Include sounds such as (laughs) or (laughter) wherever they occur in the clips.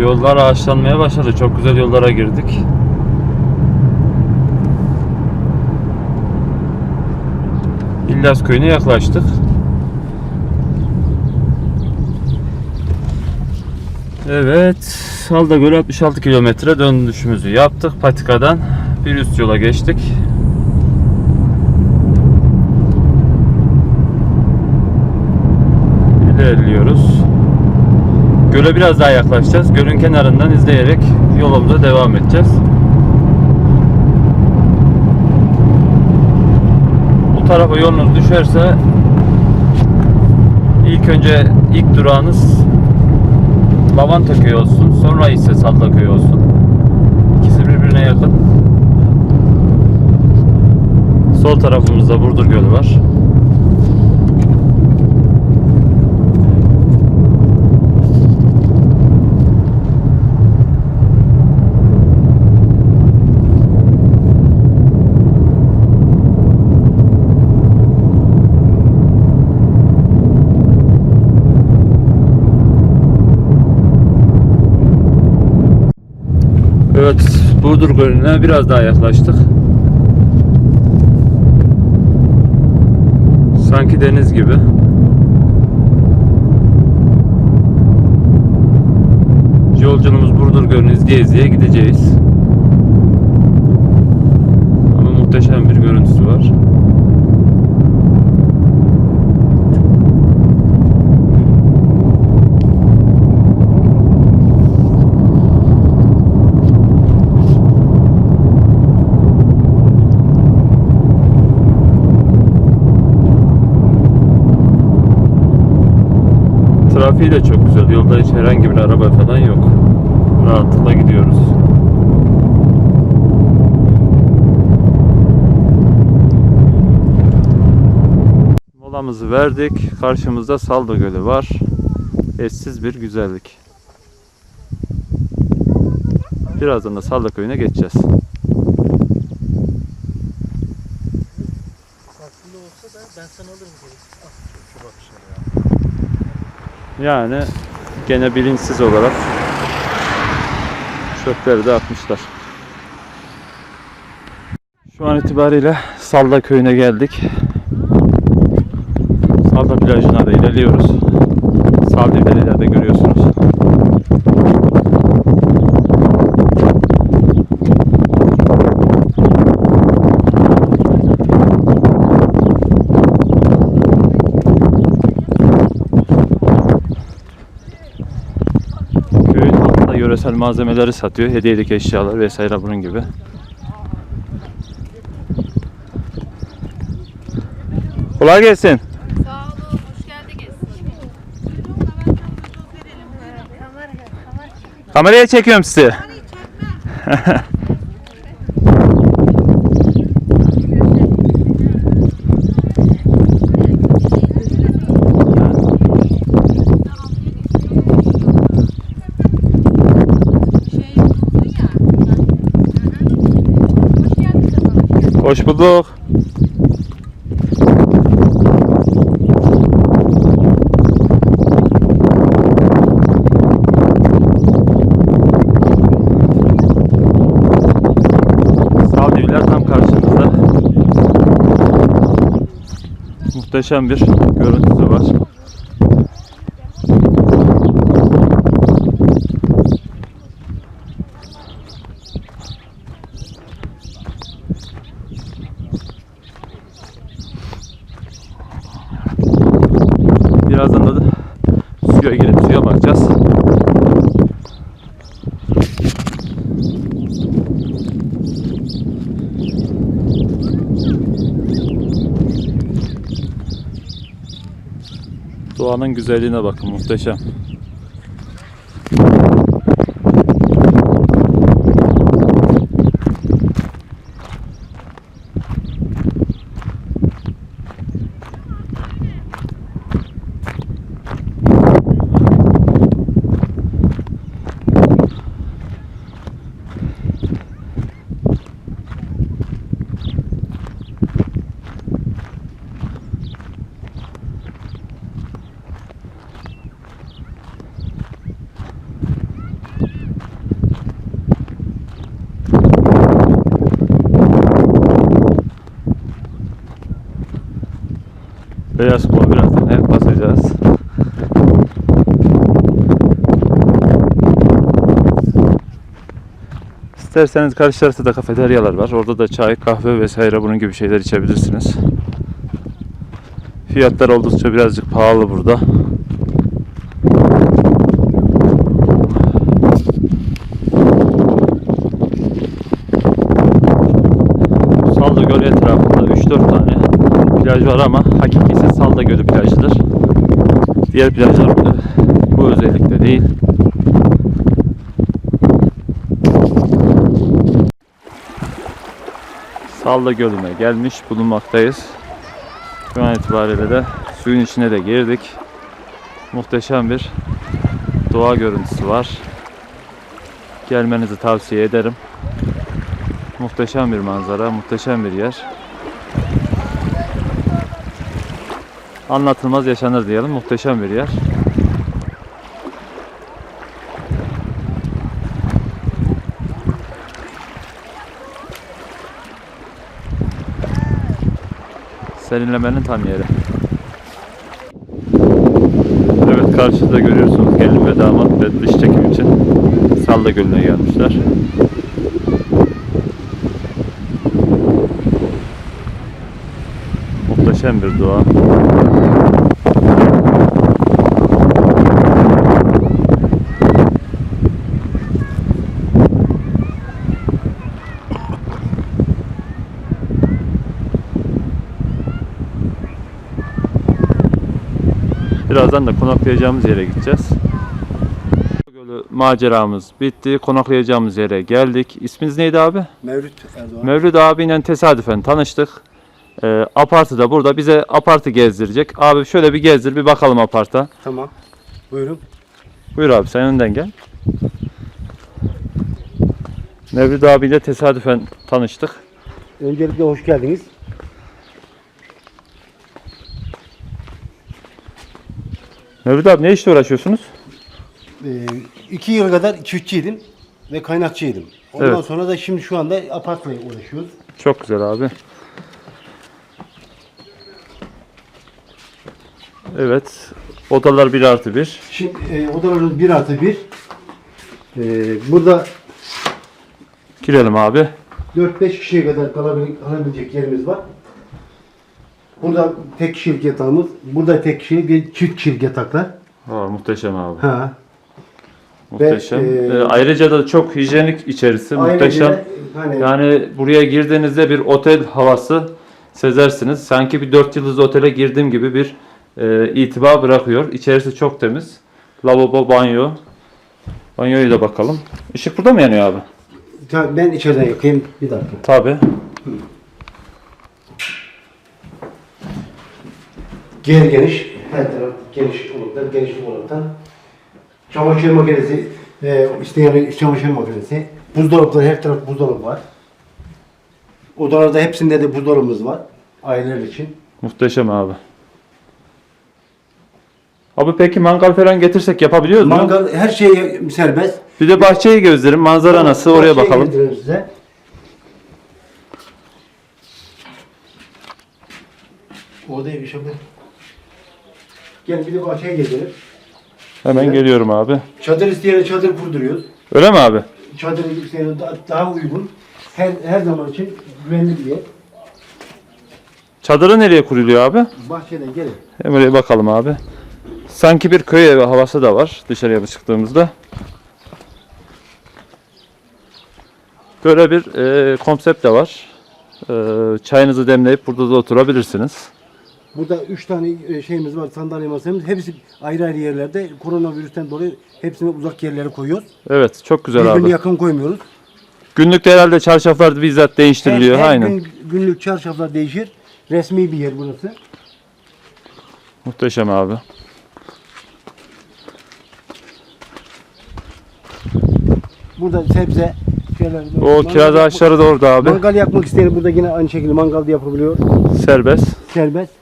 Yollar ağaçlanmaya başladı. Çok güzel yollara girdik. İlyas köyüne yaklaştık. Evet, Salda Gölü 66 kilometre dönüşümüzü yaptık. Patika'dan bir üst yola geçtik. İlerliyoruz. Göle biraz daha yaklaşacağız. Gölün kenarından izleyerek yolumuza devam edeceğiz. Bu tarafa yolunuz düşerse ilk önce ilk durağınız Lavanta köyü olsun. Sonra ise Salda köyü olsun. İkisi birbirine yakın. Sol tarafımızda Burdur Gölü var. Evet, Burdur Gölü'ne biraz daha yaklaştık. Sanki deniz gibi. Yolculuğumuz Burdur Gölü'nü izleye izleye gideceğiz. Ama muhteşem bir görüntüsü var. Trafiği de çok güzel. Yolda hiç herhangi bir araba falan yok. Rahatlıkla gidiyoruz. Molamızı verdik. Karşımızda Saldo Gölü var. Eşsiz bir güzellik. Birazdan da Saldo Köyü'ne geçeceğiz. Aslında olsa da ben sana alırım geri. Ah, şu bakışları ya. Yani gene bilinçsiz olarak çöpleri de atmışlar. Şu an itibariyle Salda köyüne geldik. Salda plajına da ilerliyoruz. Saldivleri de görüyorsunuz. Köyün halkı da yöresel malzemeleri satıyor. Hediyelik eşyalar vesaire bunun gibi. Kolay gelsin. Sağ olun, hoş geldiniz. Kameraya çekiyorum sizi. (laughs) Hoş bulduk. Saldivler tam karşımızda. Muhteşem bir görüntüsü var. Doğanın güzelliğine bakın muhteşem. İsterseniz karşı tarafta da kafeteryalar var. Orada da çay, kahve vesaire bunun gibi şeyler içebilirsiniz. Fiyatlar oldukça birazcık pahalı burada. Salda Göl etrafında 3-4 tane plaj var ama hakikisi Salda Gölü plajıdır. Diğer plajlar bu özellikle değil. Salda Gölü'ne gelmiş bulunmaktayız. Şu an itibariyle de suyun içine de girdik. Muhteşem bir doğa görüntüsü var. Gelmenizi tavsiye ederim. Muhteşem bir manzara, muhteşem bir yer. Anlatılmaz yaşanır diyelim. Muhteşem bir yer. Serinlemenin tam yeri. Evet karşıda görüyorsunuz gelin ve damat ve dış çekim için Salda Gölü'ne gelmişler. Muhteşem bir doğa. Birazdan da konaklayacağımız yere gideceğiz. Gölü maceramız bitti. Konaklayacağımız yere geldik. İsminiz neydi abi? Mevlüt Erdoğan. Mevlüt abiyle tesadüfen tanıştık. Ee, apartı da burada. Bize apartı gezdirecek. Abi şöyle bir gezdir bir bakalım aparta. tamam. Buyurun. Buyur abi sen önden gel. Mevlüt abiyle tesadüfen tanıştık. Öncelikle hoş geldiniz. Mevlüt abi ne işle uğraşıyorsunuz? Ee, iki yıl kadar çiftçiydim ve kaynakçıydım. Ondan Evet. sonra da şimdi şu anda apartla uğraşıyoruz. Çok güzel abi. Evet. Odalar 1 artı 1. Şimdi e, odalarımız 1 artı 1. Ee, burada Girelim abi. 4-5 kişiye kadar kalabilecek, kalabilecek yerimiz var. Burada tek kişilik yatağımız, burada tek kişilik ve çift kişilik yataklar. Aa, muhteşem abi. Ha. Muhteşem. Ve, e, Ee, ayrıca da çok hijyenik içerisi. Ayrıca muhteşem. hani Yani buraya girdiğinizde bir otel havası sezersiniz. Sanki bir 4 yıldızlı otele girdiğim gibi bir e, itibar bırakıyor. İçerisi çok temiz. Lavabo, banyo. Banyoya da bakalım. Işık burada mı yanıyor abi? Ben içeriden yakayım bir dakika. Tabi. Ger geniş, her taraf geniş oluklar, geniş oluktan. Çamaşır makinesi, e, isteyen çamaşır makinesi. Buzdolapları, her taraf buzdolabı var. Odalarda hepsinde de buzdolabımız var. Aileler için. Muhteşem abi. Abi peki mangal falan getirsek yapabiliyoruz mu? Mangal, her şey serbest. Bir de bahçeyi gözlerim. Manzara nasıl? Oraya Bahçeye bakalım. getiririm size. Şey yapayım. Gel bir de bahçeye gezelim. Hemen Evet. geliyorum abi. Çadır isteyene çadır kurduruyoruz. Öyle mi abi? Çadır isteyene da- daha uygun. Her, her zaman için güvenli bir yer. Çadırı nereye kuruluyor abi? Bahçeden gelin. Hemen oraya bakalım abi. Sanki bir köy evi havası da var dışarıya çıktığımızda. Böyle bir e, konsept de var. E, çayınızı demleyip burada da oturabilirsiniz. Burada üç tane e, şeyimiz var, sandalye masamız. Hepsi ayrı ayrı yerlerde. Koronavirüsten dolayı hepsini uzak yerlere koyuyoruz. Evet çok güzel Birbirine abi. yakın koymuyoruz. Günlükte herhalde çarşaflar bizzat değiştiriliyor. Her, her Aynen. gün günlük çarşaflar değişir. Resmi bir yer burası. Muhteşem abi. Burada sebze şeyler. O kiraz ağaçları da orada abi. Mangal yapmak isteyen burada yine aynı şekilde mangal da yapabiliyor. Serbest. Serbest.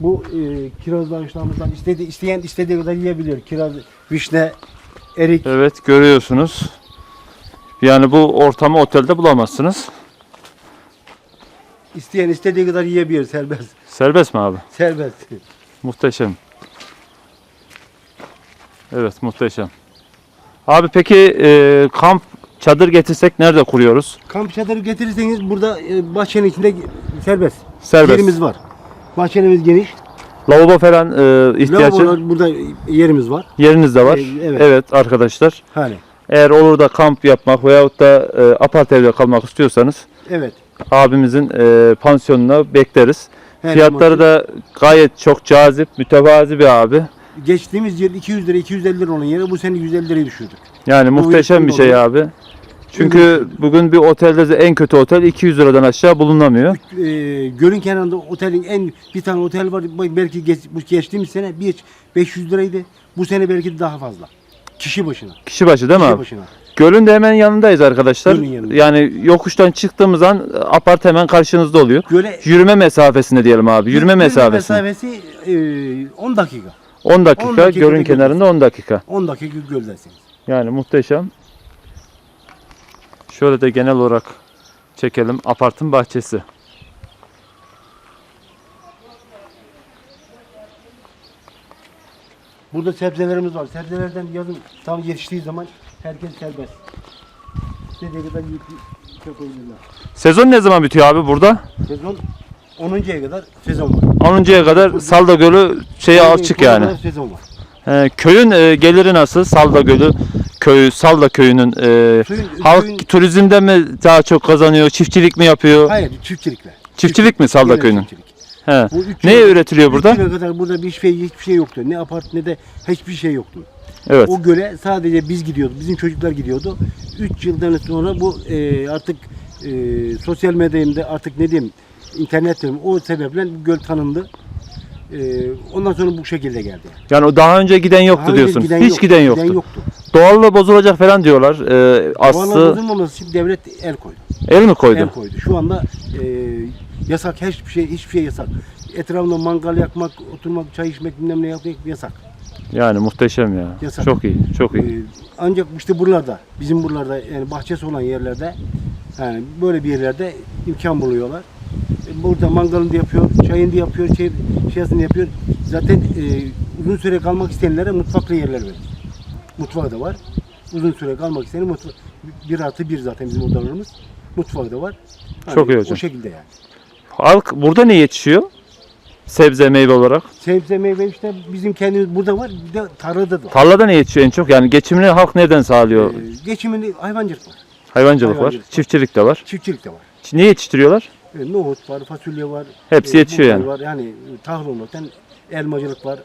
Bu e, kiraz ağaçlarımızdan istedi, isteyen istediği kadar yiyebiliyor. Kiraz, vişne, erik. Evet görüyorsunuz. Yani bu ortamı otelde bulamazsınız. isteyen istediği kadar yiyebiliyor serbest. Serbest mi abi? Serbest. Muhteşem. Evet muhteşem. Abi peki e, kamp çadır getirsek nerede kuruyoruz? Kamp çadırı getirirseniz burada e, bahçenin içinde serbest. Serbest. Yerimiz var. Bahçemiz geniş. Lavabo falan e, ihtiyacı Lavabolar burada yerimiz var. yeriniz de var. E, evet. evet arkadaşlar. Hani. Eğer olur da kamp yapmak veyahut da e, apart evde kalmak istiyorsanız Evet. abimizin e, pansiyonuna bekleriz. Her Fiyatları da gayet çok cazip, mütevazi bir abi. geçtiğimiz yıl 200 lira 250 lira olan yere bu sene 150 liraya düşürdük. Yani muhteşem bir şey abi. Çünkü bugün bir otelde de en kötü otel 200 liradan aşağı bulunamıyor. Ee, gölün kenarında otelin en bir tane otel var. Belki geç, bu geçtiğimiz sene bir 500 liraydı. Bu sene belki de daha fazla. Kişi başına. Kişi başı değil mi Kişi abi? başına. Gölün de hemen yanındayız arkadaşlar. Gölün yanında. Yani yokuştan çıktığımız an apart hemen karşınızda oluyor. Göle Yürüme mesafesinde diyelim abi. Yürüme mesafesi. mesafesi e, 10 dakika. 10 dakika, 10 dakikada gölün kenarında 10 dakika. 10 dakika göldesiniz. Yani muhteşem. Şöyle de genel olarak çekelim. Apartın bahçesi. Burada sebzelerimiz var. Sebzelerden yazın tam yetiştiği zaman herkes serbest. Dediği kadar yük. Sezon ne zaman bitiyor abi burada? Sezon 10.ya kadar sezon var. 10.ya kadar Salda Gölü şeye açık yani. Sezon var. He, köyün e, geliri nasıl? Salda Gölü köyü, Salda köyünün e, Suyun- halk suyun- turizmden mi daha çok kazanıyor? Çiftçilik mi yapıyor? Hayır çiftçilikle. Çiftçilik mi Salda köyünün? çiftçilik. He. Bu üç Neye yıl- üretiliyor üç burada? yıla kadar burada bir şey hiçbir şey yoktu. Ne apart ne de hiçbir şey yoktu. Evet. O göle sadece biz gidiyorduk. Bizim çocuklar gidiyordu. 3 yıldan sonra bu e, artık e, sosyal medyada artık ne diyeyim internet diyeyim, o sebeple bu göl tanındı. E, ondan sonra bu şekilde geldi. Yani o daha önce giden yoktu Daha önce diyorsun. Hiç giden yoktu. Doğallığı bozulacak falan diyorlar. E, Vallahi aslı bozulmaması için devlet el koydu. el mi koydu? El koydu. Şu anda e, yasak hiçbir şey hiçbir şey yasak. Etrafında mangal yakmak, oturmak, çay içmek, bilmem ne yapmak yasak. Yani muhteşem ya. Yasak. Çok iyi, çok iyi. Ee, ancak işte buralarda, bizim buralarda yani bahçesi olan yerlerde yani böyle bir yerlerde imkan buluyorlar. E, Burada mangalını da yapıyor, çayını da yapıyor, şey, şeysini yapıyor. Zaten e, uzun süre kalmak isteyenlere mutfaklı yerler verir. Mutfağı da var. Uzun süre kalmak isteyen mutfak, bir artı bir zaten bizim odalarımız. Mutfağı da var. Hani Çok iyi hocam. O şekilde yani. Halk burada ne yetişiyor? Sebze, meyve olarak. Sebze meyve işte bizim kendimiz burada var. Bir de tarlada da var. Tarlada ne yetişiyor en çok? Yani geçimini halk nereden sağlıyor? Ee, geçimini hayvancılık var. Hayvancılık var, hayvancılık çiftçilik de var. Çiftçilik de var. Ne yetiştiriyorlar? E, nohut var, fasulye var. Hepsi e, yetişiyor buğday yani. Var. Yani e, tahıl olmaktan elmacılık var,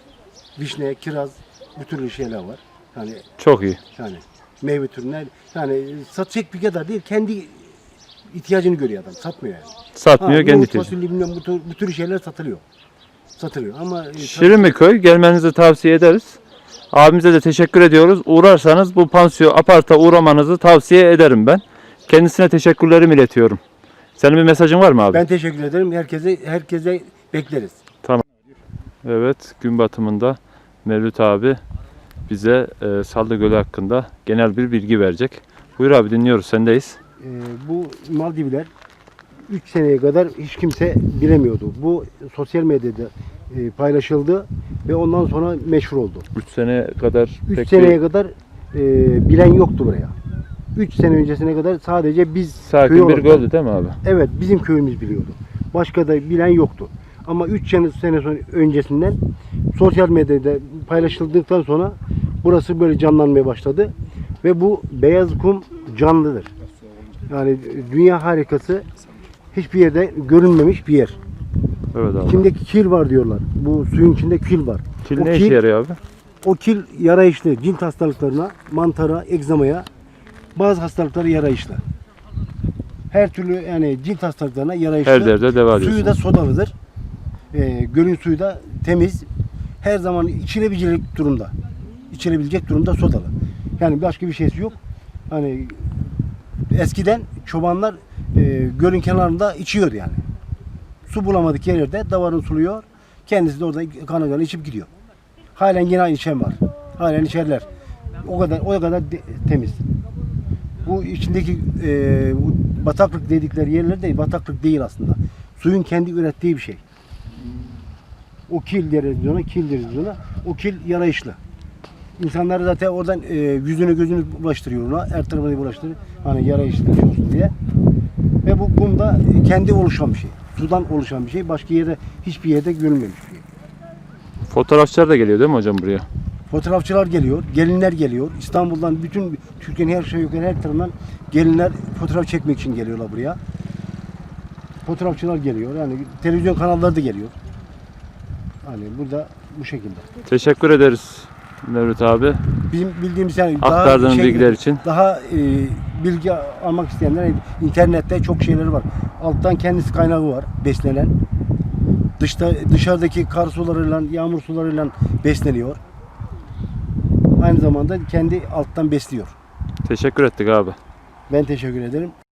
vişne, kiraz, bu türlü şeyler var. Yani Çok iyi. yani meyve türüne yani satacak bir kadar değil, kendi ihtiyacını görüyor adam, satmıyor yani. Satmıyor Ha, kendi nohut, ihtiyacı. fasulye bilmem bu tür, bu tür şeyler satılıyor. Satılıyor ama e, Şirinliköy gelmenizi tavsiye ederiz. Abimize de teşekkür ediyoruz. Uğrarsanız bu pansiyo aparta uğramanızı tavsiye ederim ben. Kendisine teşekkürlerimi iletiyorum. Senin bir mesajın var mı abi? ben teşekkür ederim. Herkese herkese bekleriz. Evet, gün batımında Mevlüt abi bize e, Salda Gölü hakkında genel bir bilgi verecek. Buyur abi dinliyoruz, sendeyiz. Ee, bu Maldivler 3 seneye kadar hiç kimse bilemiyordu. Bu sosyal medyada e, paylaşıldı ve ondan sonra meşhur oldu. 3 sene kadar 3 pek seneye bir kadar e, bilen yoktu buraya. 3 sene öncesine kadar sadece biz köy sakin bir olarak- göldü değil mi abi? Evet bizim köyümüz biliyordu. Başka da bilen yoktu. Ama 3 sene, sene öncesinden sosyal medyada paylaşıldıktan sonra burası böyle canlanmaya başladı. Ve bu beyaz kum canlıdır. Yani dünya harikası hiçbir yerde görünmemiş bir yer. Evet abi. İçindeki kil var diyorlar. Bu suyun içinde kil var. Kil o ne kil- işe yarıyor abi? O kil yarayışlı. Cilt hastalıklarına, mantara, egzamaya, bazı hastalıklara yarayışlı. Her türlü yani cilt hastalıklarına yarayışlı. Her derde deva Suyu diyorsun. da sodalıdır. Ee, gölün suyu da temiz. Her zaman içilebilecek durumda. İçilebilecek durumda sodalı. Yani başka bir şeysi yok. Hani eskiden çobanlar e, gölün kenarında içiyor yani. Su bulamadık yerlerde davarını suluyor. Kendisi de orada kanı kanı içip gidiyor. Halen yine aynı içen var. Halen içerler. O kadar o kadar temiz. Bu içindeki e, bu bataklık dedikleri yerler de bataklık değil aslında. Suyun kendi ürettiği bir şey. O kil deriz ona, kil deriz ona. O kil yarayışlı. İnsanlar zaten oradan e, yüzünü gözünü bulaştırıyor ona. Her tarafını bulaştırıyor. Hani yara işlemiş olsun diye. Ve bu kum da kendi oluşan bir şey. Sudan oluşan bir şey. Başka yerde hiçbir yerde görülmemiş bir şey. Fotoğrafçılar da geliyor değil mi hocam buraya? Fotoğrafçılar geliyor, gelinler geliyor. İstanbul'dan bütün Türkiye'nin her şey yukarı her tarafından gelinler fotoğraf çekmek için geliyorlar buraya. Fotoğrafçılar geliyor. Yani televizyon kanalları da geliyor. Hani burada bu şekilde. Teşekkür ederiz Mevlüt abi. Bizim bildiğimiz yani Aktardığın şey- bilgiler için. Daha e, bilgi almak isteyenler internette çok şeyleri var. Alttan kendisi kaynağı var beslenen. Dışta dışarıdaki kar sularıyla, yağmur sularıyla besleniyor. Aynı zamanda kendi alttan besliyor. Teşekkür ettik abi. Ben teşekkür ederim.